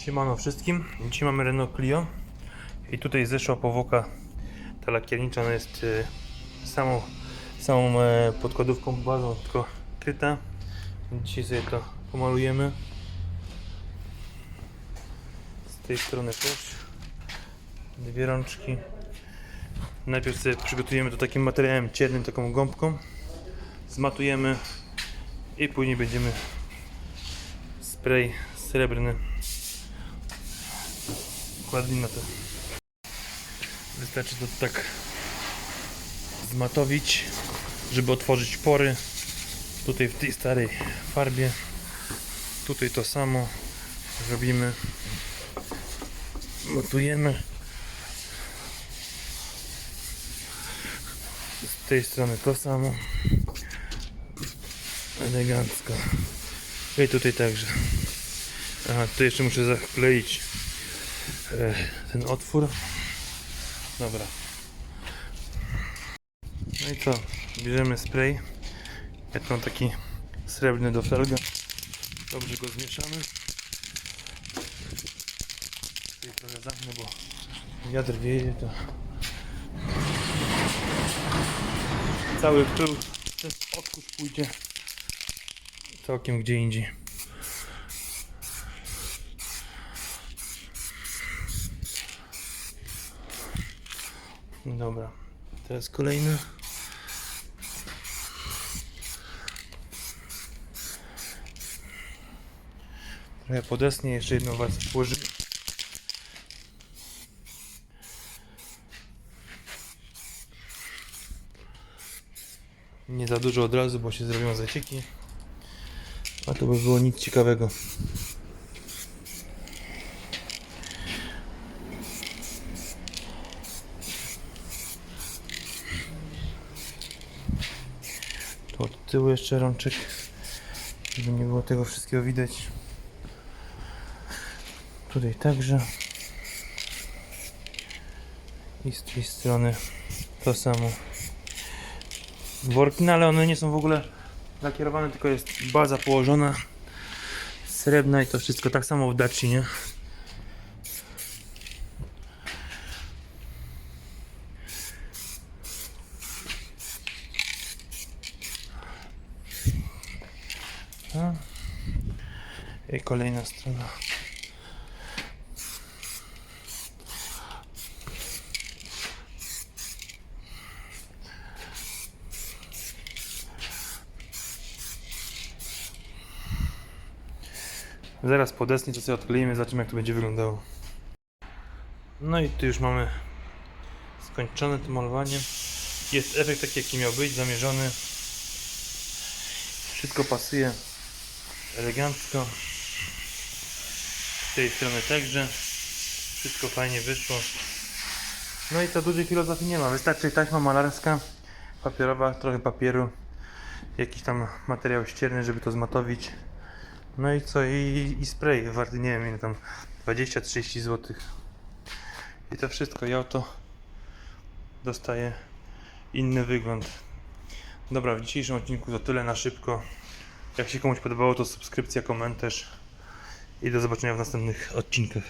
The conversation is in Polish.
Siemano wszystkim. Dzisiaj mamy Renault Clio i tutaj zeszła powłoka ta lakiernicza, ona jest y, samą, samą e, podkładówką, bazą tylko kryta. Dzisiaj sobie to pomalujemy. Z tej strony też. Dwie rączki. Najpierw sobie przygotujemy to takim materiałem ciernym, taką gąbką. Zmatujemy i później będziemy spray srebrny kładli na to. Wystarczy to tak zmatowić, żeby otworzyć pory. Tutaj w tej starej farbie. Tutaj to samo robimy. Matujemy. Z tej strony to samo. Elegancko. I tutaj także. Aha, jeszcze muszę zakleić ten otwór. Dobra. No i co? Bierzemy spray. Ja mam taki srebrny do felga. Dobrze go zmieszamy. Tutaj trochę zamknę, bo wiatr wieje to cały pył przez odkurz pójdzie całkiem gdzie indziej. Dobra, teraz kolejny. Trochę podesnie, jeszcze jedną warstwę. Nie za dużo od razu, bo się zrobią zacieki. A to by było nic ciekawego. Od tyłu jeszcze rączek, żeby nie było tego wszystkiego widać. Tutaj także. I z tej strony to samo. Worki, no ale one nie są w ogóle lakierowane, tylko jest baza położona. Srebrna i to wszystko tak samo w Daci, I kolejna strona. Zaraz po desni to sobie zobaczymy jak to będzie wyglądało. No i tu już mamy skończone to malowanie. Jest efekt taki jaki miał być, zamierzony. Wszystko pasuje elegancko. Z tej strony także. Wszystko fajnie wyszło. No i to dużej filozofii nie ma. Wystarczy taśma malarska, papierowa, trochę papieru, jakiś tam materiał ścierny, żeby to zmatowić. No i co? I, i spray warty nie wiem ile tam 20-30 zł. I to wszystko. Ja to dostaję inny wygląd. Dobra, w dzisiejszym odcinku to tyle na szybko. Jak się komuś podobało, to subskrypcja, komentarz i do zobaczenia w następnych odcinkach.